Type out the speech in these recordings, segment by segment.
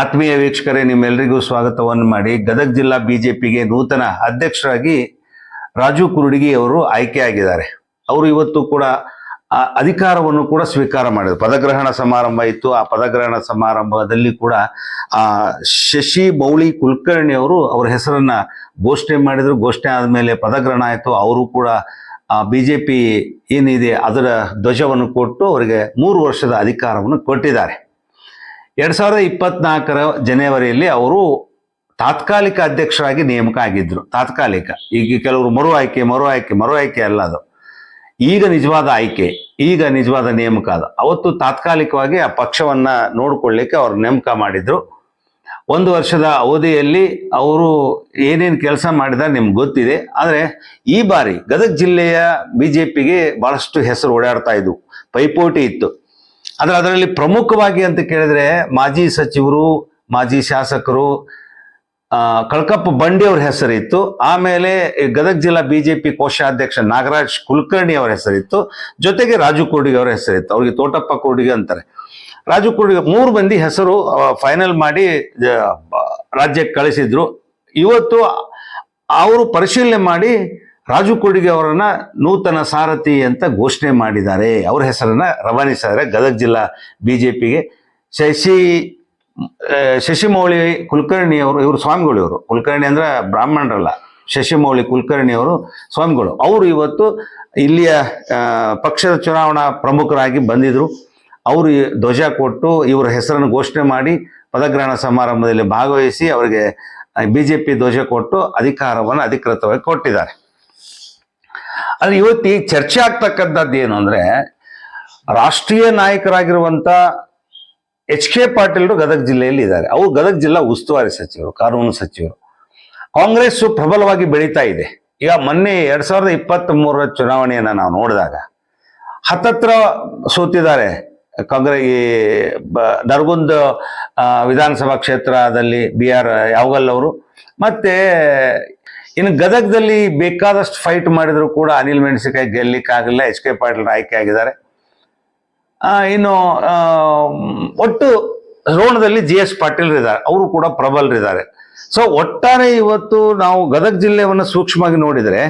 ಆತ್ಮೀಯ ವೀಕ್ಷಕರೇ ನಿಮ್ಮೆಲ್ಲರಿಗೂ ಸ್ವಾಗತವನ್ನು ಮಾಡಿ ಗದಗ ಜಿಲ್ಲಾ ಬಿಜೆಪಿಗೆ ನೂತನ ಅಧ್ಯಕ್ಷರಾಗಿ ರಾಜು ಕುರುಡಿಗಿ ಅವರು ಆಯ್ಕೆಯಾಗಿದ್ದಾರೆ. ಅವರು ಇವತ್ತು ಕೂಡ ಅಧಿಕಾರವನ್ನು ಕೂಡ ಸ್ವೀಕಾರ ಮಾಡಿದರು. ಪದಗ್ರಹಣ ಸಮಾರಂಭ ಇತ್ತು. ಆ ಪದಗ್ರಹಣ ಸಮಾರಂಭದಲ್ಲಿ ಕೂಡ, ಆ, ಶಶಿ ಮೌಳಿ ಕುಲಕರ್ಣಿ ಅವರು ಅವರ ಹೆಸರನ್ನ ಘೋಷಣೆ ಮಾಡಿದ್ರು. ಘೋಷಣೆ ಆದಮೇಲೆ ಪದಗ್ರಹಣ ಆಯಿತು. ಅವರು ಕೂಡ ಬಿ ಜೆ ಪಿ ಏನಿದೆ ಅದರ ಧ್ವಜವನ್ನು ಕೊಟ್ಟು ಅವರಿಗೆ ಮೂರು ವರ್ಷದ ಅಧಿಕಾರವನ್ನು ಕೊಟ್ಟಿದ್ದಾರೆ. ಎರಡ್ ಸಾವಿರದ ಇಪ್ಪತ್ನಾಲ್ಕರ ಜನವರಿಯಲ್ಲಿ ಅವರು ತಾತ್ಕಾಲಿಕ ಅಧ್ಯಕ್ಷರಾಗಿ ನೇಮಕ ಆಗಿದ್ರು. ತಾತ್ಕಾಲಿಕ. ಈಗ ಕೆಲವರು ಮರು ಆಯ್ಕೆ ಮರು ಆಯ್ಕೆ ಮರು ಆಯ್ಕೆ ಅಲ್ಲ ಅದು. ಈಗ ನಿಜವಾದ ಆಯ್ಕೆ, ಈಗ ನಿಜವಾದ ನೇಮಕ ಅದು. ಅವತ್ತು ತಾತ್ಕಾಲಿಕವಾಗಿ ಆ ಪಕ್ಷವನ್ನ ನೋಡ್ಕೊಳ್ಳಿಕ್ಕೆ ಅವರು ನೇಮಕ ಮಾಡಿದ್ರು. ಒಂದು ವರ್ಷದ ಅವಧಿಯಲ್ಲಿ ಅವರು ಏನೇನು ಕೆಲಸ ಮಾಡಿದ್ದಾರೆ ನಿಮ್ಗೆ ಗೊತ್ತಿದೆ. ಆದರೆ ಈ ಬಾರಿ ಗದಗ ಜಿಲ್ಲೆಯ ಬಿ ಜೆ ಪಿಗೆ ಭಾಳಷ್ಟು ಹೆಸರು ಓಡಾಡ್ತಾ ಇದ್ವು. ಪೈಪೋಟಿ ಇತ್ತು. ಆದರೆ ಅದರಲ್ಲಿ ಪ್ರಮುಖವಾಗಿ ಅಂತ ಕೇಳಿದ್ರೆ ಮಾಜಿ ಸಚಿವರು, ಮಾಜಿ ಶಾಸಕರು ಕಳ್ಕಪ್ಪ ಬಂಡಿ ಅವ್ರ ಹೆಸರಿತ್ತು. ಆಮೇಲೆ ಗದಗ ಜಿಲ್ಲಾ ಬಿಜೆಪಿ ಕೋಶಾಧ್ಯಕ್ಷ ನಾಗರಾಜ್ ಕುಲಕರ್ಣಿ ಅವರ ಹೆಸರಿತ್ತು. ಜೊತೆಗೆ ರಾಜು ಕೋಡಿಗೆ ಅವರ ಹೆಸರಿತ್ತು. ಅವ್ರಿಗೆ ತೋಟಪ್ಪ ಕೋಡಿಗೆ ಅಂತಾರೆ. ರಾಜು ಕೋಡಿಗೆ ಮೂರು ಮಂದಿ ಹೆಸರು ಫೈನಲ್ ಮಾಡಿ ರಾಜ್ಯಕ್ಕೆ ಕಳಿಸಿದ್ರು. ಇವತ್ತು ಅವರು ಪರಿಶೀಲನೆ ಮಾಡಿ ರಾಜು ಕೊಡುಗೆ ಅವರನ್ನ ನೂತನ ಸಾರಥಿ ಅಂತ ಘೋಷಣೆ ಮಾಡಿದ್ದಾರೆ. ಅವ್ರ ಹೆಸರನ್ನ ರವಾನಿಸಿದ್ದಾರೆ ಗದಗ ಜಿಲ್ಲಾ ಬಿಜೆಪಿಗೆ. ಶಶಿ ಶಶಿಮೌಳಿ ಕುಲಕರ್ಣಿ ಅವರು, ಇವರು ಸ್ವಾಮಿಗಳು ಇವರು. ಕುಲಕರ್ಣಿ ಅಂದ್ರೆ ಬ್ರಾಹ್ಮಣರಲ್ಲ. ಶಶಿಮೌಳಿ ಕುಲಕರ್ಣಿ ಅವರು ಸ್ವಾಮಿಗಳು. ಅವರು ಇವತ್ತು ಇಲ್ಲಿಯ ಪಕ್ಷದ ಚುನಾವಣಾ ಪ್ರಮುಖರಾಗಿ ಬಂದಿದ್ರು. ಅವರು ಧ್ವಜ ಕೊಟ್ಟು ಇವರ ಹೆಸರನ್ನು ಘೋಷಣೆ ಮಾಡಿ ಪದಗ್ರಹಣ ಸಮಾರಂಭದಲ್ಲಿ ಭಾಗವಹಿಸಿ ಅವರಿಗೆ ಬಿ ಜೆ ಪಿ ಧ್ವಜ ಕೊಟ್ಟು ಅಧಿಕಾರವನ್ನು ಅಧಿಕೃತವಾಗಿ ಕೊಟ್ಟಿದ್ದಾರೆ. ಆದರೆ ಇವತ್ತು ಚರ್ಚೆ ಆಗ್ತಕ್ಕಂಥದ್ದು ಏನು ಅಂದ್ರೆ ರಾಷ್ಟ್ರೀಯ ನಾಯಕರಾಗಿರುವಂತ ಎಚ್ ಕೆ ಪಾಟೀಲ್ರು ಗದಗ ಜಿಲ್ಲೆಯಲ್ಲಿ ಇದ್ದಾರೆ. ಅವರು ಗದಗ ಜಿಲ್ಲಾ ಉಸ್ತುವಾರಿ ಸಚಿವರು, ಕಾನೂನು ಸಚಿವರು. ಕಾಂಗ್ರೆಸ್ ಪ್ರಬಲವಾಗಿ ಬೆಳೀತಾ ಇದೆ. ಈಗ ಮೊನ್ನೆ ಎರಡ್ ಸಾವಿರದ ಇಪ್ಪತ್ತ್ ಮೂರರ ಚುನಾವಣೆಯನ್ನ ನಾವು ನೋಡಿದಾಗ ಹತ್ತತ್ರ ಸೋತಿದ್ದಾರೆ. ಕಾಂಗ್ರೆಸ್ ಈ ನರಗುಂದ ವಿಧಾನಸಭಾ ಕ್ಷೇತ್ರದಲ್ಲಿ ಬಿ ಆರ್ ಯಾವಗಲ್ ಅವರು. ಮತ್ತೆ ಇನ್ನು ಗದಗದಲ್ಲಿ ಬೇಕಾದಷ್ಟು ಫೈಟ್ ಮಾಡಿದ್ರು ಕೂಡ ಅನಿಲ್ ಮೆಣಸಿಕಾಯಿ ಗೆಲ್ಲಿಕ್ಕಾಗಲಿಲ್ಲ ಎಚ್ ಕೆ ಪಾಟೀಲ್ ಆಯ್ಕೆ ಆಗಿದ್ದಾರೆ. ಇನ್ನು ಒಟ್ಟು ರೋಣದಲ್ಲಿ ಜಿ ಎಸ್ ಪಾಟೀಲ್ ಇದ್ದಾರೆ, ಅವರು ಕೂಡ ಪ್ರಬಲರಿದ್ದಾರೆ ಸೊ ಒಟ್ಟಾರೆ ಇವತ್ತು ನಾವು ಗದಗ ಜಿಲ್ಲೆಯನ್ನು ಸೂಕ್ಷ್ಮವಾಗಿ ನೋಡಿದ್ರೆ,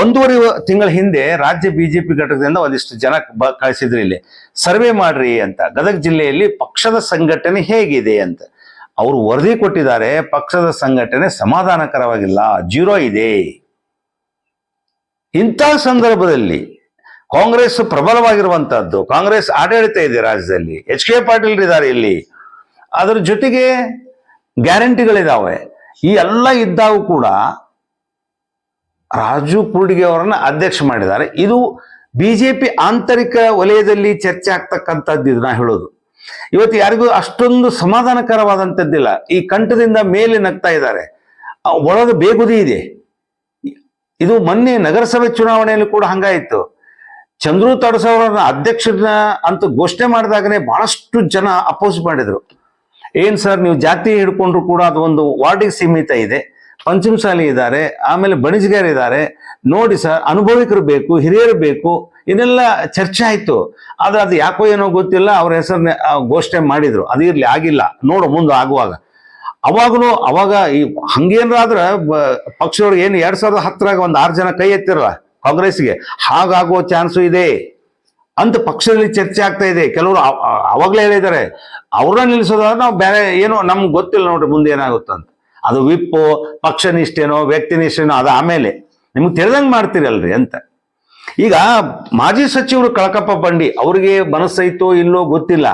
ಒಂದೂವರೆ ತಿಂಗಳ ಹಿಂದೆ ರಾಜ್ಯ ಬಿಜೆಪಿ ಘಟಕದಿಂದ ಒಂದಿಷ್ಟು ಜನ ಬ, ಕಳಿಸಿದ್ರು ಇಲ್ಲಿ. ಸರ್ವೆ ಮಾಡ್ರಿ ಅಂತ, ಗದಗ ಜಿಲ್ಲೆಯಲ್ಲಿ ಪಕ್ಷದ ಸಂಘಟನೆ ಹೇಗಿದೆ ಅಂತ. ಅವರು ವರದಿ ಕೊಟ್ಟಿದ್ದಾರೆ, ಪಕ್ಷದ ಸಂಘಟನೆ ಸಮಾಧಾನಕರವಾಗಿಲ್ಲ, ಜೀರೋ ಇದೆ. ಇಂಥ ಸಂದರ್ಭದಲ್ಲಿ ಕಾಂಗ್ರೆಸ್ ಪ್ರಬಲವಾಗಿರುವಂತಹದ್ದು ಕಾಂಗ್ರೆಸ್ ಆಡಳಿತ ಇದೆ ರಾಜ್ಯದಲ್ಲಿ, ಎಚ್ ಕೆ ಪಾಟೀಲ್ ಇದ್ದಾರೆ ಇಲ್ಲಿ. ಅದರ ಜೊತೆಗೆ ಗ್ಯಾರಂಟಿಗಳಿದಾವೆ. ಈ ಎಲ್ಲ ಇದ್ದಾಗ ಕೂಡ ರಾಜು ಕೂಡಿಗೆ ಅವರನ್ನ ಅಧ್ಯಕ್ಷ ಮಾಡಿದ್ದಾರೆ. ಇದು ಬಿಜೆಪಿ ಆಂತರಿಕ ವಲಯದಲ್ಲಿ ಚರ್ಚೆ ಆಗ್ತಕ್ಕಂಥದ್ದು ಇದನ್ನ ಹೇಳೋದು. ಇವತ್ತು ಯಾರಿಗೂ ಅಷ್ಟೊಂದು ಸಮಾಧಾನಕರವಾದಂಥದ್ದಿಲ್ಲ. ಈ ಕಂಠದಿಂದ ಮೇಲೆ ನಗ್ತಾ ಇದ್ದಾರೆ. ಒಳದ ಬೇಗುದಿ ಇದೆ. ಇದು ಮೊನ್ನೆ ನಗರಸಭೆ ಚುನಾವಣೆಯಲ್ಲಿ ಕೂಡ ಹಂಗಾಯಿತು. ಚಂದ್ರು ತಡಸವರನ್ನ ಅಧ್ಯಕ್ಷರನ್ನ ಅಂತ ಘೋಷಣೆ ಮಾಡಿದಾಗನೇ ಬಹಳಷ್ಟು ಜನ ಅಪೋಸ್ ಮಾಡಿದ್ರು. ಏನ್ ಸರ್, ನೀವು ಜಾತಿ ಹಿಡ್ಕೊಂಡ್ರು ಕೂಡ ಅದು ಒಂದು ವಾರ್ಡಿಗೆ ಸೀಮಿತ ಇದೆ. ಪಂಚಮಸಾಲಿ ಇದ್ದಾರೆ, ಆಮೇಲೆ ಬಣಿಜ್ಗಾರ್ ಇದ್ದಾರೆ. ನೋಡಿ ಸರ್, ಅನುಭವಿಕರು ಬೇಕು, ಹಿರಿಯರು ಬೇಕು, ಇದೆಲ್ಲ ಚರ್ಚೆ ಆಯಿತು. ಆದ್ರೆ ಅದು ಯಾಕೋ ಏನೋ ಗೊತ್ತಿಲ್ಲ, ಅವ್ರ ಹೆಸರನ್ನ ಘೋಷಣೆ ಮಾಡಿದ್ರು. ಅದು ಇರ್ಲಿ, ಆಗಿಲ್ಲ. ನೋಡು, ಮುಂದೆ ಆಗುವಾಗ. ಅವಾಗಲೂ, ಅವಾಗ ಈ ಹಂಗೇನಾದ್ರ ಪಕ್ಷದವ್ರಿಗೆ ಏನು ಎರಡು ಸಾವಿರದ ಹತ್ತರಾಗ ಒಂದು ಆರು ಜನ ಕೈ ಎತ್ತಿರಲ್ಲ ಕಾಂಗ್ರೆಸ್ಗೆ ಹಾಗಾಗೋ ಚಾನ್ಸು ಇದೆ ಅಂತ ಪಕ್ಷದಲ್ಲಿ ಚರ್ಚೆ ಆಗ್ತಾ ಇದೆ. ಕೆಲವರು ಅವ- ಅವ- ಅವಾಗ್ಲೇ ಹೇಳಿದ್ದಾರೆ. ಅವ್ರನ್ನ ನಿಲ್ಲಿಸೋದಾದ್ರೆ ನಾವು ಬೇರೆ ಏನೋ, ನಮ್ಗೆ ಗೊತ್ತಿಲ್ಲ ನೋಡ್ರಿ ಮುಂದೆ ಏನಾಗುತ್ತಂತ. ಅದು ವಿಪ್ಪು ಪಕ್ಷ ನಿಷ್ಠೇನೋ ವ್ಯಕ್ತಿ ನಿಷ್ಠೆನೋ ಅದು ಆಮೇಲೆ. ನಿಮ್ಗೆ ತಿಳಿದಂಗೆ ಮಾಡ್ತೀರಲ್ರಿ ಅಂತ. ಈಗ ಮಾಜಿ ಸಚಿವರು ಕಳಕಪ್ಪ ಬಂಡಿ, ಅವ್ರಿಗೆ ಮನಸ್ಸೈತೋ ಇಲ್ಲೋ ಗೊತ್ತಿಲ್ಲ.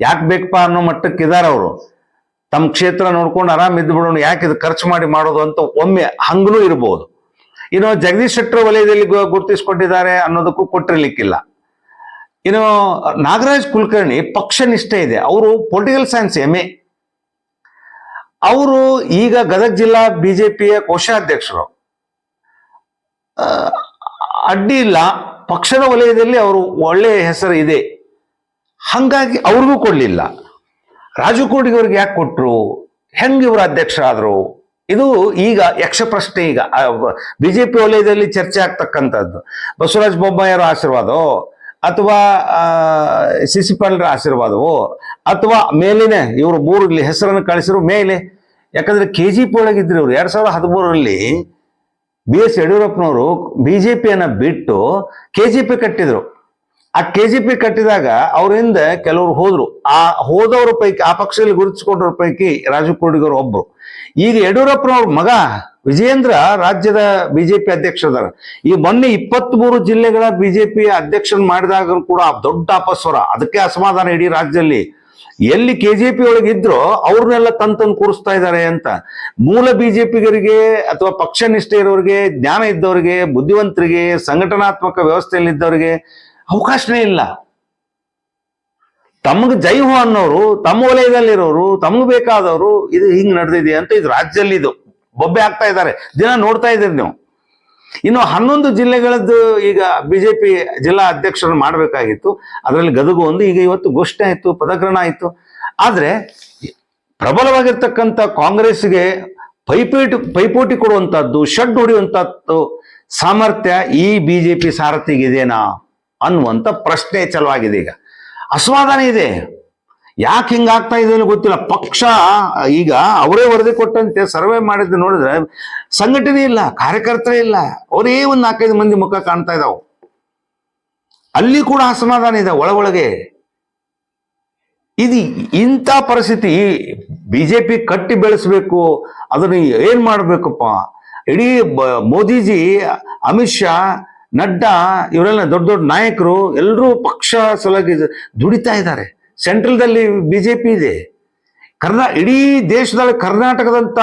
ಯಾಕೆ ಬೇಕಪ್ಪ ಅನ್ನೋ ಮಟ್ಟಕ್ಕೆ ಇದಾರೆ ಅವರು. ತಮ್ಮ ಕ್ಷೇತ್ರ ನೋಡ್ಕೊಂಡು ಆರಾಮ್ ಇದ್ದು ಬಿಡೋಣ, ಯಾಕೆ ಇದು ಖರ್ಚು ಮಾಡಿ ಮಾಡೋದು ಅಂತ ಒಮ್ಮೆ ಹಂಗೂ ಇರ್ಬೋದು. ಇನ್ನು ಜಗದೀಶ್ ಶೆಟ್ಟರ್ ವಲಯದಲ್ಲಿ ಗುರುತಿಸ್ಕೊಂಡಿದ್ದಾರೆ ಅನ್ನೋದಕ್ಕೂ ಕೊಟ್ಟಿರ್ಲಿಕ್ಕಿಲ್ಲ. ಇನ್ನು ನಾಗರಾಜ್ ಕುಲಕರ್ಣಿ ಪಕ್ಷ ನಿಷ್ಠೆ ಇದೆ. ಅವರು ಪೊಲಿಟಿಕಲ್ ಸೈನ್ಸ್ ಎಂ ಎ. ಅವರು ಈಗ ಗದಗ ಜಿಲ್ಲಾ ಬಿಜೆಪಿಯ ಕೋಶಾಧ್ಯಕ್ಷರು. ಅಡ್ಡಿ ಇಲ್ಲ. ಪಕ್ಷದ ವಲಯದಲ್ಲಿ ಅವರು ಒಳ್ಳೆಯ ಹೆಸರು ಇದೆ. ಹಂಗಾಗಿ ಅವ್ರಿಗೂ ಕೊಡ್ಲಿಲ್ಲ. ರಾಜು ಕೋಡಿಗೆ ಅವ್ರಿಗೆ ಯಾಕೆ ಕೊಟ್ರು? ಹೆಂಗೆ ಇವರು ಅಧ್ಯಕ್ಷರಾದ್ರು? ಇದು ಈಗ ಯಕ್ಷ ಪ್ರಶ್ನೆ ಈಗ ಬಿಜೆಪಿ ವಲಯದಲ್ಲಿ ಚರ್ಚೆ ಆಗ್ತಕ್ಕಂಥದ್ದು. ಬಸವರಾಜ ಬೊಮ್ಮಾಯಿಯವರ ಆಶೀರ್ವಾದ? ಅಥವಾ ಶಿಶುಪಾಲರ ಆಶೀರ್ವಾದವೋ, ಅಥವಾ ಮೇಲಿನ ಇವರು ಮೂರು ಹೆಸರನ್ನು ಕಳಿಸಿರೋ ಮೇಲೆ, ಯಾಕಂದ್ರೆ ಕೆ ಜಿ ಪಿ ಒಳಗಿದ್ರು ಇವರು ಎರಡ್ ಸಾವಿರದ ಹದಿಮೂರರಲ್ಲಿ ಬಿ ಎಸ್ ಯಡಿಯೂರಪ್ಪನವರು ಬಿಜೆಪಿಯನ್ನ ಬಿಟ್ಟು ಕೆ ಜಿ ಪಿ ಕಟ್ಟಿದ್ರು. ಆ ಕೆ ಜಿ ಪಿ ಕಟ್ಟಿದಾಗ ಅವರಿಂದ ಕೆಲವರು ಹೋದ್ರು. ಆ, ಹೋದವ್ರ ಪೈಕಿ, ಆ ಪಕ್ಷದಲ್ಲಿ ಗುರುತಿಸಿಕೊಂಡವ್ರ ಪೈಕಿ ರಾಜು ಕೋಡಿಗರು ಒಬ್ರು. ಈಗ ಯಡಿಯೂರಪ್ಪನವ್ರ ಮಗ ವಿಜಯೇಂದ್ರ ರಾಜ್ಯದ ಬಿಜೆಪಿ ಅಧ್ಯಕ್ಷರಾರ ಈ ಮೊನ್ನೆ ಇಪ್ಪತ್ತ್ ಮೂರು ಜಿಲ್ಲೆಗಳ ಬಿಜೆಪಿ ಅಧ್ಯಕ್ಷನ್ ಮಾಡಿದಾಗ ಕೂಡ ದೊಡ್ಡ ಅಪಸ್ವರ. ಅದಕ್ಕೆ ಅಸಮಾಧಾನ ಇಡೀ ರಾಜ್ಯದಲ್ಲಿ. ಎಲ್ಲಿ ಕೆ ಜೆ ಪಿ ಒಳಗಿದ್ರೋ ಅವ್ರನ್ನೆಲ್ಲ ತಂದು ಕೂರಿಸ್ತಾ ಇದ್ದಾರೆ ಅಂತ. ಮೂಲ ಬಿಜೆಪಿಗರಿಗೆ ಅಥವಾ ಪಕ್ಷ ನಿಷ್ಠೆ ಇರೋರಿಗೆ, ಜ್ಞಾನ ಇದ್ದವರಿಗೆ, ಬುದ್ಧಿವಂತರಿಗೆ, ಸಂಘಟನಾತ್ಮಕ ವ್ಯವಸ್ಥೆಯಲ್ಲಿ ಇದ್ದವರಿಗೆ ಅವಕಾಶನೇ ಇಲ್ಲ. ತಮಗೆ ಜೈ ಹೋ ಅನ್ನೋರು, ತಮ್ಮ ವಲಯದಲ್ಲಿರೋರು, ತಮಗೆ ಬೇಕಾದವರು ಇದು ಹಿಂಗ್ ನಡೆದಿದೆ ಅಂತ ಇದು ರಾಜ್ಯದಲ್ಲಿ ಇದು. ಬೊಬ್ಬೆ ಆಗ್ತಾ ಇದ್ದಾರೆ. ದಿನ ನೋಡ್ತಾ ಇದ್ದೀರಿ ನೀವು. ಇನ್ನು ಹನ್ನೊಂದು ಜಿಲ್ಲೆಗಳದ್ದು ಈಗ ಬಿಜೆಪಿ ಜಿಲ್ಲಾ ಅಧ್ಯಕ್ಷರನ್ನು ಮಾಡಬೇಕಾಗಿತ್ತು. ಅದರಲ್ಲಿ ಗದಗು ಒಂದು, ಈಗ ಇವತ್ತು ಘೋಷಣೆ ಆಯಿತು, ಪದಗ್ರಹಣ ಆಯಿತು. ಆದರೆ ಪ್ರಬಲವಾಗಿರ್ತಕ್ಕಂಥ ಕಾಂಗ್ರೆಸ್ಗೆ ಪೈಪೋಟಿ ಪೈಪೋಟಿ ಕೊಡುವಂಥದ್ದು, ಶಡ್ ಹೊಡೆಯುವಂಥದ್ದು ಸಾಮರ್ಥ್ಯ ಈ ಬಿಜೆಪಿ ಸಾರಥಿಗಿದೆನಾ ಅನ್ನುವಂಥ ಪ್ರಶ್ನೆ ಚಲವಾಗಿದೆ ಈಗ. ಅಸಮಾಧಾನ ಇದೆ. ಯಾಕೆ ಹಿಂಗಾಗ್ತಾ ಇದೆ ಗೊತ್ತಿಲ್ಲ. ಪಕ್ಷ, ಈಗ ಅವರೇ ವರದಿ ಕೊಟ್ಟಂತೆ, ಸರ್ವೆ ಮಾಡಿದ್ದು ನೋಡಿದ್ರೆ ಸಂಘಟನೆ ಇಲ್ಲ, ಕಾರ್ಯಕರ್ತರೇ ಇಲ್ಲ. ಅವರೇ ಒಂದು ನಾಲ್ಕೈದು ಮಂದಿ ಮುಖ ಕಾಣ್ತಾ ಇದಾವೆ. ಅಲ್ಲಿ ಕೂಡ ಅಸಮಾಧಾನ ಇದೆ ಒಳ ಒಳಗೆ ಇದು ಇಂಥ ಪರಿಸ್ಥಿತಿ, ಬಿಜೆಪಿ ಕಟ್ಟಿ ಬೆಳೆಸಬೇಕು, ಅದನ್ನು ಏನು ಮಾಡಬೇಕಪ್ಪ? ಇಡೀ ಬ- ಮೋದಿಜಿ, ಅಮಿತ್ ಶಾ ನಡ್ಡಾ ಇವರೆಲ್ಲ ದೊಡ್ಡ ದೊಡ್ಡ ನಾಯಕರು ಎಲ್ಲರೂ ಪಕ್ಷ ಸಲುವಾಗಿ ದುಡಿತಾ ಇದ್ದಾರೆ. ಸೆಂಟ್ರಲ್ದಲ್ಲಿ ಬಿಜೆಪಿ ಇದೆ. ಕರ್ನಾ, ಇಡೀ ದೇಶದಲ್ಲಿ ಕರ್ನಾಟಕದಂತ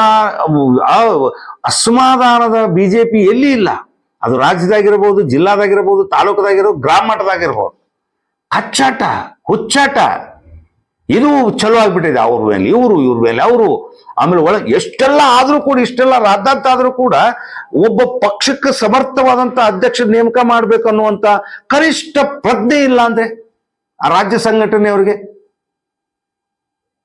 ಬಿ ಜೆ ಬಿಜೆಪಿ ಎಲ್ಲಿ ಇಲ್ಲ? ಅದು ರಾಜ್ಯದಾಗಿರ್ಬೋದು, ಜಿಲ್ಲಾದಾಗಿರ್ಬೋದು, ತಾಲೂಕದಾಗಿರ್ಬೋದು, ಗ್ರಾಮ ಮಟ್ಟದಾಗಿರ್ಬೋದು. ಅಚ್ಚಾಟ ಹುಚ್ಚಾಟ. ಇದು ಚಲೋ ಆಗ್ಬಿಟ್ಟಿದೆ ಅವ್ರ ಮೇಲೆ, ಇವರು ಇವ್ರ ಮೇಲೆ. ಅವರು ಆಮೇಲೆ ಒಳಗೆ ಎಷ್ಟೆಲ್ಲ ಆದ್ರೂ ಕೂಡ, ಇಷ್ಟೆಲ್ಲ ರಾದ್ದಾಂತ ಆದರೂ ಕೂಡ ಒಬ್ಬ ಪಕ್ಷಕ್ಕೆ ಸಮರ್ಥವಾದಂತ ಅಧ್ಯಕ್ಷ ನೇಮಕ ಮಾಡಬೇಕು ಅನ್ನುವಂತ ಕನಿಷ್ಠ ಪ್ರಜ್ಞೆ ಇಲ್ಲ ಅಂದ್ರೆ ಆ ರಾಜ್ಯ ಸಂಘಟನೆ ಅವ್ರಿಗೆ.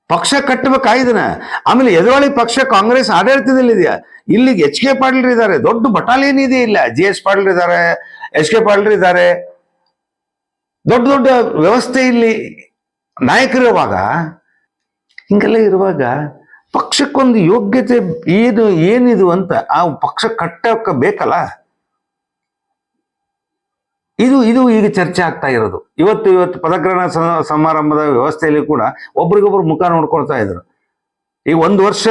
ಪಕ್ಷ ಕಟ್ಟಬೇಕಾಯ್ದನ ಆಮೇಲೆ ಎದುರಾಳಿ ಪಕ್ಷ ಕಾಂಗ್ರೆಸ್ ಆಡಳಿತದಲ್ಲಿದೆಯಾ? ಇಲ್ಲಿಗೆ ಎಚ್ ಕೆ ಪಾಟೀಲ್ ಇದ್ದಾರೆ. ದೊಡ್ಡ ಬಟಾಲಿಯನ್ ಇದೆ ಇಲ್ಲ. ಜಿ ಎಸ್ ಪಾಟೀಲ್ ಇದ್ದಾರೆ, ಎಚ್ ಕೆ ಪಾಟೀಲ್ ಇದ್ದಾರೆ. ದೊಡ್ಡ ದೊಡ್ಡ ವ್ಯವಸ್ಥೆ ಇಲ್ಲಿ ನಾಯಕರಿರುವಾಗ, ಹಿಂಗೆಲ್ಲ ಇರುವಾಗ ಪಕ್ಷಕ್ಕೊಂದು ಯೋಗ್ಯತೆ ಏನು, ಏನಿದು ಅಂತ ಆ ಪಕ್ಷ ಕಟ್ಟಕ್ಕೆ ಬೇಕಲ್ಲ? ಇದು ಇದು ಈಗ ಚರ್ಚೆ ಆಗ್ತಾ ಇರೋದು. ಇವತ್ತು ಇವತ್ತು ಪದಗ್ರಹಣ ಸಮಾರಂಭದ ವ್ಯವಸ್ಥೆಯಲ್ಲಿ ಕೂಡ ಒಬ್ರಿಗೊಬ್ರು ಮುಖ ನೋಡ್ಕೊಳ್ತಾ ಇದ್ರು. ಈಗ ಒಂದು ವರ್ಷ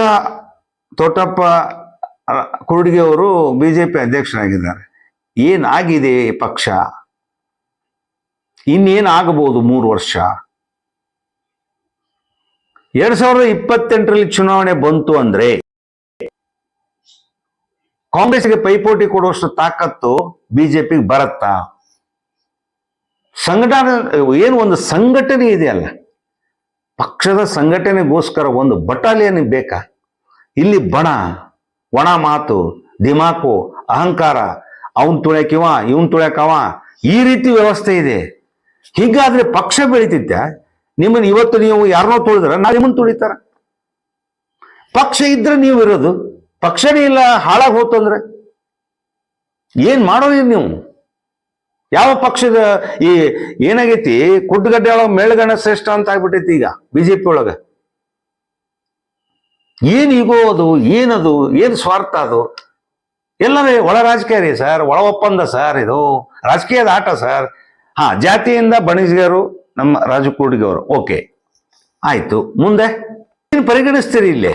ತೋಟಪ್ಪ ಕುರುಡಿಗೆ ಅವರು ಬಿಜೆಪಿ ಅಧ್ಯಕ್ಷರಾಗಿದ್ದಾರೆ. ಏನಾಗಿದೆ ಪಕ್ಷ? ಇನ್ನೇನಾಗಬಹುದು ಮೂರು ವರ್ಷ? ಎರಡ್ ಸಾವಿರದ ಇಪ್ಪತ್ತೆಂಟರಲ್ಲಿ ಚುನಾವಣೆ ಬಂತು ಅಂದ್ರೆ ಕಾಂಗ್ರೆಸ್ಗೆ ಪೈಪೋಟಿ ಕೊಡುವಷ್ಟು ತಾಕತ್ತು ಬಿಜೆಪಿಗೆ ಬರತ್ತಾ? ಸಂಘಟನೆ, ಏನು ಒಂದು ಸಂಘಟನೆ ಇದೆಯಲ್ಲ? ಪಕ್ಷದ ಸಂಘಟನೆಗೋಸ್ಕರ ಒಂದು ಬಟಾಲಿಯನ್ ಬೇಕಾ? ಇಲ್ಲಿ ಬಣ, ಒಣ ಮಾತು, ದಿಮಾಕು, ಅಹಂಕಾರ, ಅವನ್ ತುಳ್ಯಾಕಿವ ಇವನ್ ತುಳ್ಯಾಕವ ಈ ರೀತಿ ವ್ಯವಸ್ಥೆ ಇದೆ. ಹೀಗಾದ್ರೆ ಪಕ್ಷ ಬೆಳಿತಿದ್ದ ನಿಮ್ಮನ್ನ ಇವತ್ತು ನೀವು ಯಾರನ್ನೋ ತುಳಿದ್ರೆ ನಾ ನಿಮ್ಮನ್ನು ತುಳಿತಾರ. ಪಕ್ಷ ಇದ್ರೆ ನೀವು ಇರೋದು. ಪಕ್ಷನೇ ಇಲ್ಲ, ಹಾಳಾಗಿ ಹೋತು ಅಂದ್ರೆ ಏನ್ ಮಾಡೋದು ನೀವು? ಯಾವ ಪಕ್ಷದ ಈ ಏನಾಗೈತಿ? ಕುಡ್ಗಡ್ಡೆ ಒಳಗ ಮೇಳಗಣ ಶ್ರೇಷ್ಠ ಅಂತ ಆಗ್ಬಿಟ್ಟೈತಿ ಈಗ ಬಿಜೆಪಿ ಒಳಗ. ಏನ್ ಈಗೋ ಅದು, ಏನದು, ಏನ್ ಸ್ವಾರ್ಥ ಅದು? ಎಲ್ಲರೇ ಒಳ ರಾಜಕೀಯ ರೀ ಸರ್, ಒಳ ಒಪ್ಪಂದ ಸರ್ ಇದು. ರಾಜಕೀಯದ ಆಟ ಸರ್. ಹಾ, ಜಾತಿಯಿಂದ ಬಣಿಸ್ಗರು ನಮ್ಮ ರಾಜು ಅವರು ಓಕೆ ಆಯ್ತು. ಮುಂದೆ ಏನು ಪರಿಗಣಿಸ್ತೀರಿ ಇಲ್ಲಿ?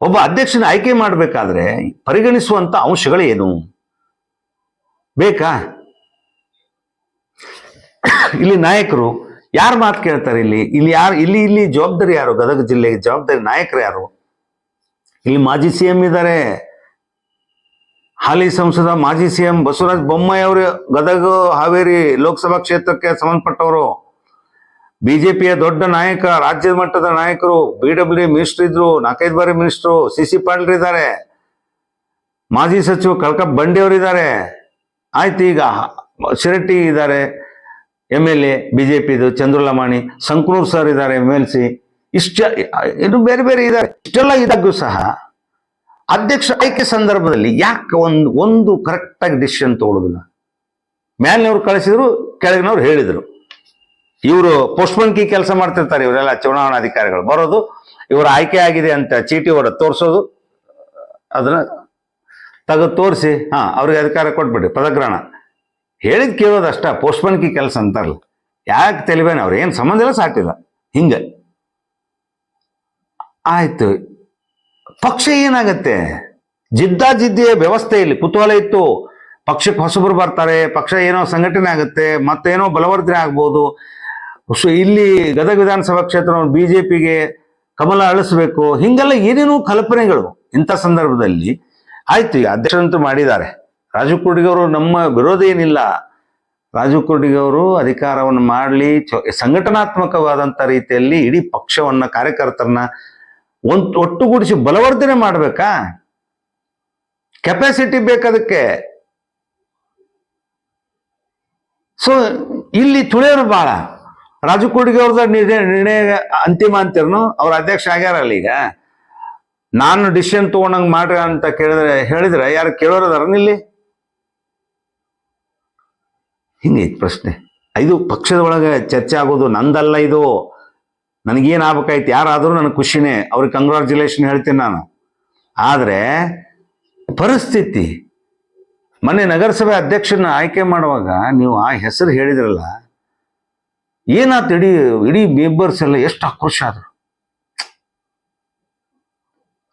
ಒಬ್ಬ ಅಧ್ಯಕ್ಷನ ಆಯ್ಕೆ ಮಾಡಬೇಕಾದ್ರೆ ಪರಿಗಣಿಸುವಂತ ಅಂಶಗಳು ಏನು ಬೇಕಾ? ಇಲ್ಲಿ ನಾಯಕರು ಯಾರ ಮಾತು ಕೇಳ್ತಾರೆ ಇಲ್ಲಿ? ಇಲ್ಲಿ ಯಾರು, ಇಲ್ಲಿ ಇಲ್ಲಿ ಜವಾಬ್ದಾರಿ ಯಾರು? ಗದಗ ಜಿಲ್ಲೆಗೆ ಜವಾಬ್ದಾರಿ ನಾಯಕರು ಯಾರು? ಇಲ್ಲಿ ಮಾಜಿ ಸಿ ಎಂ ಇದ್ದಾರೆ ಹಾಲಿ ಸಂಸದ ಮಾಜಿ ಸಿಎಂ ಬಸವರಾಜ ಬೊಮ್ಮಾಯಿ ಅವರು ಗದಗ ಹಾವೇರಿ ಲೋಕಸಭಾ ಕ್ಷೇತ್ರಕ್ಕೆ ಸಂಬಂಧಪಟ್ಟವರು. ಬಿಜೆಪಿಯ ದೊಡ್ಡ ನಾಯಕ ರಾಜ್ಯ ಮಟ್ಟದ ನಾಯಕರು ಬಿ ಡಬ್ಲ್ಯೂ ಮಿನಿಸ್ಟರ್ ಇದ್ರು, ನಾಲ್ಕೈದು ಬಾರಿ ಮಿನಿಸ್ಟ್ರು, ಸಿ ಸಿ ಪಾಟೀಲ್ ಇದ್ದಾರೆ. ಮಾಜಿ ಸಚಿವ ಕಳಕ ಬಂಡಿ ಅವರಿದ್ದಾರೆ ಆಯ್ತು ಈಗ ಶಿರಟ್ಟಿ ಇದ್ದಾರೆ. ಎಂ ಎಲ್ ಎ, ಬಿಜೆಪಿದು ಚಂದ್ರಲಮಾಣಿ ಸಂಕ್ರೂರ್ ಸರ್ ಇದ್ದಾರೆ, ಎಂ ಎಲ್ ಸಿ. ಇಷ್ಟ, ಇನ್ನು ಬೇರೆ ಬೇರೆ ಇದ್ದಾರೆ. ಇಷ್ಟೆಲ್ಲ ಇದ್ದಾಗೂ ಸಹ ಅಧ್ಯಕ್ಷ ಆಯ್ಕೆ ಸಂದರ್ಭದಲ್ಲಿ ಯಾಕೆ ಒಂದು ಒಂದು ಕರೆಕ್ಟಾಗಿ ಡಿಸಿಷನ್ ತಗೊಳ್ಳೋದಿಲ್ಲ ಮ್ಯಾಲಿನವ್ರು ಕಳಿಸಿದ್ರು, ಕೆಳಗಿನವ್ರು ಹೇಳಿದರು. ಇವರು ಪೋಸ್ಟ್ಮನ್ ಕಿ ಕೆಲಸ ಮಾಡ್ತಿರ್ತಾರೆ, ಇವರೆಲ್ಲ ಚುನಾವಣಾ ಅಧಿಕಾರಿಗಳು. ಬರೋದು ಇವರ ಆಯ್ಕೆ ಆಗಿದೆ ಅಂತ ಚೀಟಿ ಹೊರ ತೋರಿಸೋದು, ಅದನ್ನ ತೆಗೆದು ತೋರಿಸಿ, ಹಾಂ, ಅವ್ರಿಗೆ ಅಧಿಕಾರ ಕೊಟ್ಬಿಡಿ ಪದಗ್ರಹಣ. ಹೇಳಿದ್ ಕೇಳೋದಷ್ಟ ಪೋಸ್ಟ್ಮನ್ ಕಿ ಕೆಲಸ ಅಂತಾರಲ್ಲ. ಯಾಕೆ ತೆಲಿಬೇನೆ ಅವ್ರು? ಏನು ಸಂಬಂಧ ಇಲ್ಲ ಸಾಟಿಲ್ಲ ಹಿಂಗೆ. ಆಯ್ತು. ಪಕ್ಷ ಏನಾಗತ್ತೆ? ಜಿದ್ದಾಜಿದ್ದಿಯ ವ್ಯವಸ್ಥೆಯಲ್ಲಿ ಕುತೂಹಲ ಇತ್ತು. ಪಕ್ಷಕ್ಕೆ ಹೊಸಬರು ಬರ್ತಾರೆ, ಪಕ್ಷ ಏನೋ ಸಂಘಟನೆ ಆಗುತ್ತೆ, ಮತ್ತೇನೋ ಬಲವರ್ಧನೆ ಆಗ್ಬೋದು. ಇಲ್ಲಿ ಗದಗ ವಿಧಾನಸಭಾ ಕ್ಷೇತ್ರ ಪಿಗೆ ಕಮಲ ಅಳಿಸ್ಬೇಕು. ಹಿಂಗೆಲ್ಲ ಏನೇನೋ ಕಲ್ಪನೆಗಳು ಇಂಥ ಸಂದರ್ಭದಲ್ಲಿ ಆಯ್ತು ಅಧ್ಯಕ್ಷರಂತೂ ಮಾಡಿದ್ದಾರೆ. ರಾಜು ಕುರ್ಡಿಗವರು ನಮ್ಮ ವಿರೋಧ ಏನಿಲ್ಲ. ರಾಜು ಕುರ್ಡಿಗೆ ಅವರು ಅಧಿಕಾರವನ್ನು ಮಾಡಲಿ ಸಂಘಟನಾತ್ಮಕವಾದಂಥ ರೀತಿಯಲ್ಲಿ ಇಡೀ ಪಕ್ಷವನ್ನ, ಕಾರ್ಯಕರ್ತರನ್ನ ಒಂದ್ ಒಟ್ಟುಗೂಡಿಸಿ ಬಲವರ್ಧನೆ ಮಾಡಬೇಕಾ? ಕೆಪಾಸಿಟಿ ಬೇಕದಕ್ಕೆ. ಸೊ ಇಲ್ಲಿ ತುಳಿಯೋರು ಭಾಳ ರಾಜು ಅವ್ರದ ನಿರ್ಣಯ ನಿರ್ಣಯ ಅಂತಿಮ ಅಂತಿರ್ನು ಅವ್ರ ಅಧ್ಯಕ್ಷ ಆಗ್ಯಾರಲ್ಲ ಈಗ. ನಾನು ಡಿಸಿಷನ್ ತಗೊಂಡಂಗೆ ಮಾಡ್ರಿ ಅಂತ ಕೇಳಿದ್ರೆ, ಹೇಳಿದ್ರೆ ಯಾರು ಕೇಳೋರದಾರ ಇಲ್ಲಿ? ಹಿಂಗೈತಿ ಪ್ರಶ್ನೆ. ಇದು ಪಕ್ಷದ ಒಳಗೆ ಚರ್ಚೆ ಆಗೋದು ನಂದಲ್ಲ ಇದು. ನನಗೇನು ಆಗ್ಬೇಕಾಯ್ತು ಯಾರಾದರೂ ನನಗೆ ಖುಷಿನೇ. ಅವ್ರಿಗೆ ಕಂಗ್ರಾಚುಲೇಷನ್ ಹೇಳ್ತೀನಿ ನಾನು. ಆದರೆ, ಪರಿಸ್ಥಿತಿ. ಮೊನ್ನೆ ನಗರಸಭೆ ಅಧ್ಯಕ್ಷನ ಆಯ್ಕೆ ಮಾಡುವಾಗ ನೀವು ಆ ಹೆಸರು ಹೇಳಿದ್ರಲ್ಲ ಏನಾಯ್ತು ಇಡೀ ಇಡೀ ಮೆಂಬರ್ಸ್ ಎಲ್ಲ ಎಷ್ಟು ಆಕ್ರೋಶ ಆದರು.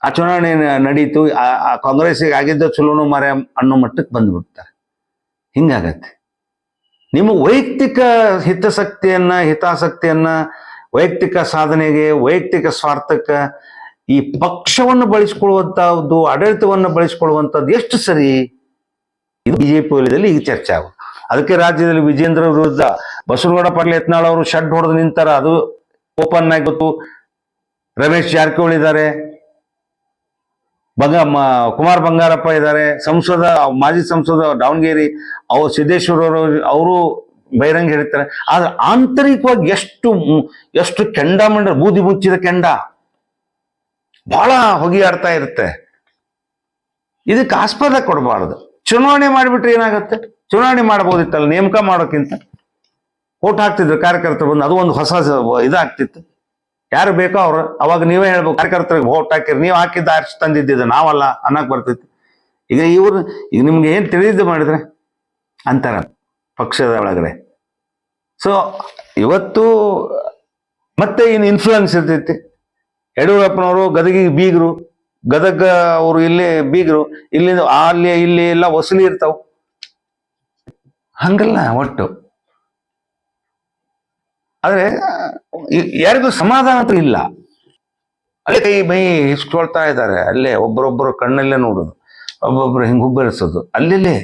ಆ ಚುನಾವಣೆ ನಡೀತು ಆ- ಕಾಂಗ್ರೆಸ್ಸಿಗೆ ಆಗಿದ್ದ ಚಲೋನು ಮರೆ ಅನ್ನೋ ಮಟ್ಟಕ್ಕೆ ಬಂದ್ಬಿಡ್ತಾರೆ. ಹಿಂಗಾಗತ್ತೆ. ನಿಮ್ಮ ವೈಯಕ್ತಿಕ ಹಿತಾಸಕ್ತಿಯನ್ನ ಹಿತಾಸಕ್ತಿಯನ್ನ ವೈಯಕ್ತಿಕ ಸಾಧನೆಗೆ, ವೈಯಕ್ತಿಕ ಸ್ವಾರ್ಥಕ್ಕೆ ಈ ಪಕ್ಷವನ್ನು ಬಳಸಿಕೊಳ್ಳುವಂಥದ್ದು ಆಡಳಿತವನ್ನು ಬಳಸಿಕೊಳ್ಳುವಂಥದ್ದು ಎಷ್ಟು ಸರಿ? ಇದು ಬಿಜೆಪಿ ವಲಯದಲ್ಲಿ ಈಗ ಚರ್ಚೆ ಆಗುತ್ತೆ ಅದಕ್ಕೆ ರಾಜ್ಯದಲ್ಲಿ ವಿಜೇಂದ್ರ ವಿರುದ್ಧ ಬಸವನಗೌಡ ಪಾಟೀಲ್ ಯತ್ನಾಳ್ ಅವರು ಶಡ್ ಹೊಡೆದು ನಿಂತಾರ, ಅದು ಓಪನ್ ಆಗಿ ಗೊತ್ತು. ರಮೇಶ್ ಜಾರಕಿಹೊಳಿ ಇದ್ದಾರೆ. ಬಂಗ ಕುಮಾರ್ ಬಂಗಾರಪ್ಪ ಇದ್ದಾರೆ. ಸಂಸದ, ಮಾಜಿ ಸಂಸದ ದಾವಣಗೆರೆ ಅವರು ಸಿದ್ದೇಶ್ವರ ಅವರು ಬಹಿರಂಗ ಹೇಳ್ತಾರೆ ಆದ್ರೆ ಆಂತರಿಕವಾಗಿ ಎಷ್ಟು ಎಷ್ಟು ಎಷ್ಟು ಕೆಂಡಾಮಂಡ ಬೂದಿ ಮುಚ್ಚಿದ ಕೆಂಡ ಬಹಳ ಹೊಗೆಯಾಡ್ತಾ ಇರುತ್ತೆ. ಇದಕ್ಕೆ ಆಸ್ಪದ ಕೊಡಬಾರ್ದು. ಚುನಾವಣೆ ಮಾಡಿಬಿಟ್ರೆ ಏನಾಗುತ್ತೆ? ಚುನಾವಣೆ ಮಾಡ್ಬೋದಿತ್ತಲ್ಲ, ನೇಮಕ ಮಾಡೋಕ್ಕಿಂತ. ಓಟ್ ಹಾಕ್ತಿದ್ರು, ಕಾರ್ಯಕರ್ತರು ಬಂದು, ಅದು ಒಂದು ಹೊಸ ಇದಾಗ್ತಿತ್ತು. ಯಾರು ಬೇಕೋ ಅವ್ರು, ಅವಾಗ ನೀವೇ ಹೇಳ್ಬೇಕು, ಕಾರ್ಯಕರ್ತರಿಗೆ ಓಟ್ ಹಾಕಿರಿ, ನೀವು ಹಾಕಿದ್ದ ಆರಿಸಿ ತಂದಿದ್ದಿದ್ದು ನಾವಲ್ಲ ಅನ್ನಕ್ಕೆ ಬರ್ತಿತ್ತು. ಈಗ ಇವ್ರು ಈಗ ನಿಮ್ಗೆ ಏನು ತಿಳಿದು ಮಾಡಿದ್ರೆ? ಅಂತಾರ, ಪಕ್ಷದ ಒಳಗಡೆ. ಸೊ ಇವತ್ತು ಮತ್ತೆ ಇನ್ನು ಇನ್ಫ್ಲುಯೆನ್ಸ್ ಇರ್ತೈತಿ. ಯಡಿಯೂರಪ್ಪನವರು ಗದಗಿಗೆ ಬೀಗರು, ಗದಗ ಅವರು ಇಲ್ಲಿ ಬೀಗರು, ಇಲ್ಲಿ ಅಲ್ಲಿ, ಇಲ್ಲಿ ಎಲ್ಲ ವಸೂಲಿ ಇರ್ತಾವ. ಹಂಗಲ್ಲ ಒಟ್ಟು. ಆದ್ರೆ ಯಾರಿಗೂ ಸಮಾಧಾನ ಅಂತ ಇಲ್ಲ. ಅಲ್ಲೇ ಕೈ, ಮೈ ಹಿಸ್ಕೊಳ್ತಾ ಇದ್ದಾರೆ. ಅಲ್ಲೇ ಒಬ್ಬರೊಬ್ಬರು ಕಣ್ಣಲ್ಲೇ ನೋಡೋದು. ಒಬ್ಬೊಬ್ರು ಹಿಂಗೆ ಹುಬ್ಬರಿಸೋದು. ಅಲ್ಲಿ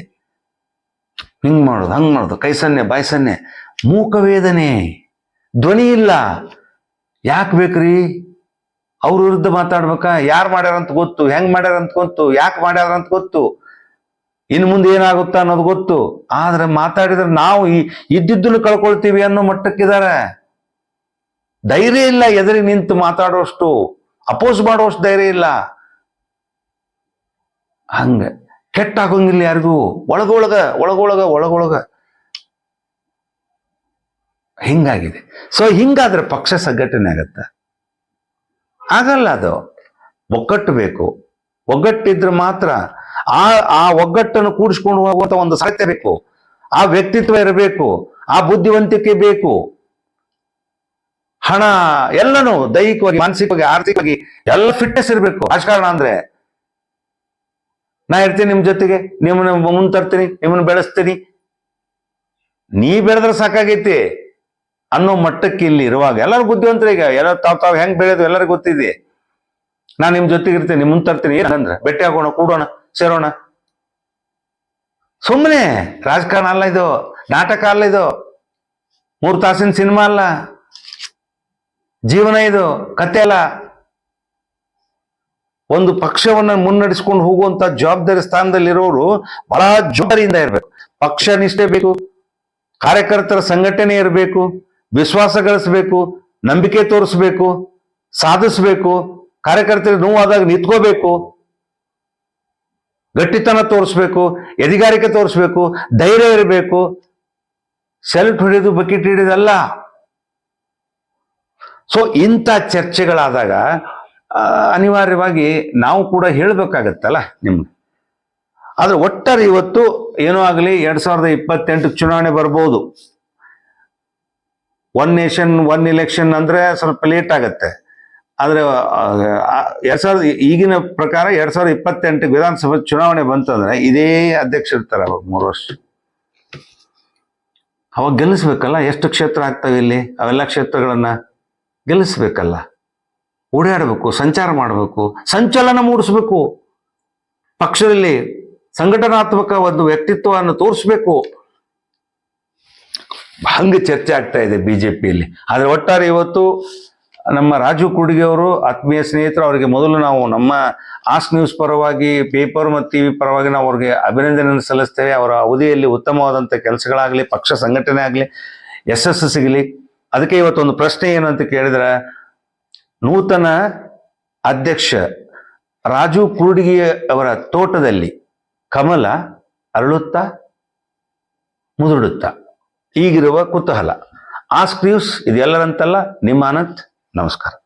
ಹಿಂಗ್ ಮಾಡೋದು, ಹಂಗ್ ಮಾಡೋದು. ಕೈ ಸನ್ನೆ ಬಾಯಿ ಸನ್ನೆ ಮೂಕ ವೇದನೆ ಧ್ವನಿ ಇಲ್ಲ. ಯಾಕೆ ಬೇಕ್ರಿ? ಅವ್ರ ವಿರುದ್ಧ ಮಾತಾಡ್ಬೇಕಾ? ಯಾರು ಮಾಡ್ಯಾರಂತ ಗೊತ್ತು. ಹೆಂಗ್ ಮಾಡ್ಯಾರಂತ ಗೊತ್ತು. ಯಾಕೆ ಮಾಡ್ಯಾರಂತ ಗೊತ್ತು. ಇನ್ನು ಮುಂದೆ ಏನಾಗುತ್ತಾ ಅನ್ನೋದು ಗೊತ್ತು. ಆದ್ರೆ ಮಾತಾಡಿದ್ರೆ ನಾವು ಈ ಇದ್ದಿದ್ದನ್ನು ಕಳ್ಕೊಳ್ತೀವಿ ಅನ್ನೋ ಮಟ್ಟಕ್ಕಿದ್ದಾರೆ. ಧೈರ್ಯ ಇಲ್ಲ ಎದುರಿಗೆ ನಿಂತು ಮಾತಾಡೋಷ್ಟು. ಅಪೋಸ್ ಮಾಡೋಷ್ಟು ಧೈರ್ಯ ಇಲ್ಲ. ಹಂಗ. ಕೆಟ್ಟ ಯಾರಿಗೂ. ಒಳಗೊಳಗ ಒಳಗೊಳಗ ಒಳಗೊಳಗ. ಹಿಂಗಾಗಿದೆ. ಸೊ ಹಿಂಗಾದ್ರೆ ಪಕ್ಷ ಸಂಘಟನೆ ಆಗತ್ತ. ಆಗಲ್ಲ ಅದು. ಒಗ್ಗಟ್ಟು ಬೇಕು. ಒಗ್ಗಟ್ಟಿದ್ರೆ ಮಾತ್ರ ಆ ಆ ಒಗ್ಗಟ್ಟನ್ನು ಕೂಡಿಸ್ಕೊಂಡು ಹೋಗುವಂತ ಒಂದು ಸಾಹಿತ್ಯ ಬೇಕು. ಆ ವ್ಯಕ್ತಿತ್ವ ಇರಬೇಕು. ಆ ಬುದ್ಧಿವಂತಿಕೆ ಬೇಕು. ಹಣ ಎಲ್ಲನೂ ದೈಹಿಕವಾಗಿ, ಮಾನಸಿಕವಾಗಿ, ಆರ್ಥಿಕವಾಗಿ ಎಲ್ಲ ಫಿಟ್ನೆಸ್ ಇರಬೇಕು. ರಾಜಕಾರಣ ಅಂದ್ರೆ, ನಾ ಇರ್ತೀನಿ ನಿಮ್ ಜೊತೆಗೆ, ನಿಮ್ಮನ್ನ ಮುಂದೆ ತರ್ತೀನಿ, ನಿಮ್ಮನ್ನ ಬೆಳೆಸ್ತೀನಿ. ನೀ ಬೆಳೆದ್ರೆ ಸಾಕಾಗೈತಿ. ಅನ್ನೋ ಮಟ್ಟಕ್ಕೆ ಇಲ್ಲಿ ಇರುವಾಗ ಎಲ್ಲರೂ ಬುದ್ಧಿವಂತರಿಗೆ ಎಲ್ಲ ತಾವ್ ತಾವ್ ಹೆಂಗ್ ಬೆಳೆದು ಎಲ್ಲರಿಗೂ ಗೊತ್ತಿದೆ. ನಾನ್ ನಿಮ್ ಜೊತೆಗೆ ಇರ್ತೀನಿ, ನಿಮ್ ತರ್ತೀನಿ ಏನಂದ್ರೆ ಭೇಟಿ ಆಗೋಣ ಕೂಡೋಣ, ಸೇರೋಣ. ಸುಮ್ಮನೆ ರಾಜಕಾರಣ ಅಲ್ಲ ಇದು, ನಾಟಕ ಅಲ್ಲ ಇದು, ಮೂರು ತಾಸಿನ ಸಿನಿಮಾ ಅಲ್ಲ, ಜೀವನ ಇದು, ಕತೆ ಅಲ್ಲ. ಒಂದು ಪಕ್ಷವನ್ನ ಮುನ್ನಡೆಸ್ಕೊಂಡು ಹೋಗುವಂತ ಜವಾಬ್ದಾರಿ ಸ್ಥಾನದಲ್ಲಿರೋರು ಬಹಳ ಜವಾಬ್ದಾರಿಯಿಂದ ಇರಬೇಕು. ಪಕ್ಷ ನಿಷ್ಠೆ ಬೇಕು, ಕಾರ್ಯಕರ್ತರ ಸಂಘಟನೆ ಇರಬೇಕು. ವಿಶ್ವಾಸ ಗಳಿಸ್ಬೇಕು, ನಂಬಿಕೆ ತೋರಿಸ್ಬೇಕು, ಸಾಧಿಸ್ಬೇಕು, ಕಾರ್ಯಕರ್ತರಿಗೆ ನೋವಾದಾಗ ನಿಂತ್ಕೋಬೇಕು, ಗಟ್ಟಿತನ ತೋರಿಸ್ಬೇಕು, ಎದಿಗಾರಿಕೆ ತೋರಿಸ್ಬೇಕು, ಧೈರ್ಯ ಇರಬೇಕು ಸೆಲ್ಟ್ ಹಿಡಿದು ಬಕೆಟ್ ಹಿಡಿದಲ್ಲ. ಸೊ ಇಂಥ ಚರ್ಚೆಗಳಾದಾಗ ಅನಿವಾರ್ಯವಾಗಿ ನಾವು ಕೂಡ ಹೇಳಬೇಕಾಗತ್ತಲ್ಲ ನಿಮ್ಗೆ. ಆದರೆ ಒಟ್ಟಾರೆ ಇವತ್ತು ಏನೋ ಆಗಲಿ, ಎರಡ್ ಸಾವಿರದ ಇಪ್ಪತ್ತೆಂಟು ಚುನಾವಣೆ ಬರ್ಬೋದು. ಒನ್ ನೇಷನ್ ಒನ್ ಇಲೆಕ್ಷನ್ ಅಂದ್ರೆ ಸ್ವಲ್ಪ ಲೇಟ್ ಆಗತ್ತೆ. ಆದ್ರೆ ಎರಡ್ ಸಾವಿರದ ಈಗಿನ ಪ್ರಕಾರ ಎರಡ್ ಸಾವಿರದ ಇಪ್ಪತ್ತೆಂಟು ವಿಧಾನಸಭೆ ಚುನಾವಣೆ ಬಂತಂದ್ರೆ ಇದೇ ಅಧ್ಯಕ್ಷ ಇರ್ತಾರೆ ಅವಾಗ ಮೂರು ವರ್ಷ. ಅವಾಗ ಗೆಲ್ಲಿಸ್ಬೇಕಲ್ಲ? ಎಷ್ಟು ಕ್ಷೇತ್ರ ಆಗ್ತವೆ ಇಲ್ಲಿ? ಅವೆಲ್ಲ ಕ್ಷೇತ್ರಗಳನ್ನ ಗೆಲ್ಲಿಸ್ಬೇಕಲ್ಲ? ಓಡಾಡಬೇಕು, ಸಂಚಾರ ಮಾಡಬೇಕು, ಸಂಚಲನ ಮೂಡಿಸ್ಬೇಕು. ಪಕ್ಷದಲ್ಲಿ ಸಂಘಟನಾತ್ಮಕ ಒಂದು ವ್ಯಕ್ತಿತ್ವವನ್ನು ತೋರಿಸ್ಬೇಕು. ಹಂಗೆ ಚರ್ಚೆ ಆಗ್ತಾ ಇದೆ ಬಿಜೆಪಿಯಲ್ಲಿ. ಆದರೆ ಒಟ್ಟಾರೆ ಇವತ್ತು ನಮ್ಮ ರಾಜು ಕುಡಿಗೆ ಅವರು, ಆತ್ಮೀಯ ಸ್ನೇಹಿತರು, ಅವರಿಗೆ ಮೊದಲು ನಾವು ನಮ್ಮ ಆಸ್ ನ್ಯೂಸ್ ಪರವಾಗಿ, ಪೇಪರ್ ಮತ್ತು ಟಿ ವಿ ಪರವಾಗಿ ನಾವು ಅವ್ರಿಗೆ ಅಭಿನಂದನೆ ಸಲ್ಲಿಸ್ತೇವೆ. ಅವರ ಅವಧಿಯಲ್ಲಿ ಉತ್ತಮವಾದಂಥ ಕೆಲಸಗಳಾಗಲಿ, ಪಕ್ಷ ಸಂಘಟನೆ ಆಗಲಿ ಯಶಸ್ಸು ಸಿಗಲಿ ಅದಕ್ಕೆ ಇವತ್ತೊಂದು ಪ್ರಶ್ನೆ ಏನು ಅಂತ ಕೇಳಿದ್ರೆ, ನೂತನ ಅಧ್ಯಕ್ಷ ರಾಜು ಕುರುಡಿಗಿ ಅವರ ತೋಟದಲ್ಲಿ ಕಮಲ ಅರಳುತ್ತಾ, ಮುದುಡುತ್ತಾ? ಈಗಿರುವ ಕುತೂಹಲ. ಆಸ್ಕ್ರೀವ್ಸ್ ಇದೆಲ್ಲರಂತಲ್ಲ ನಿಮ್ಮ ಅನಂತ್ ನಮಸ್ಕಾರ.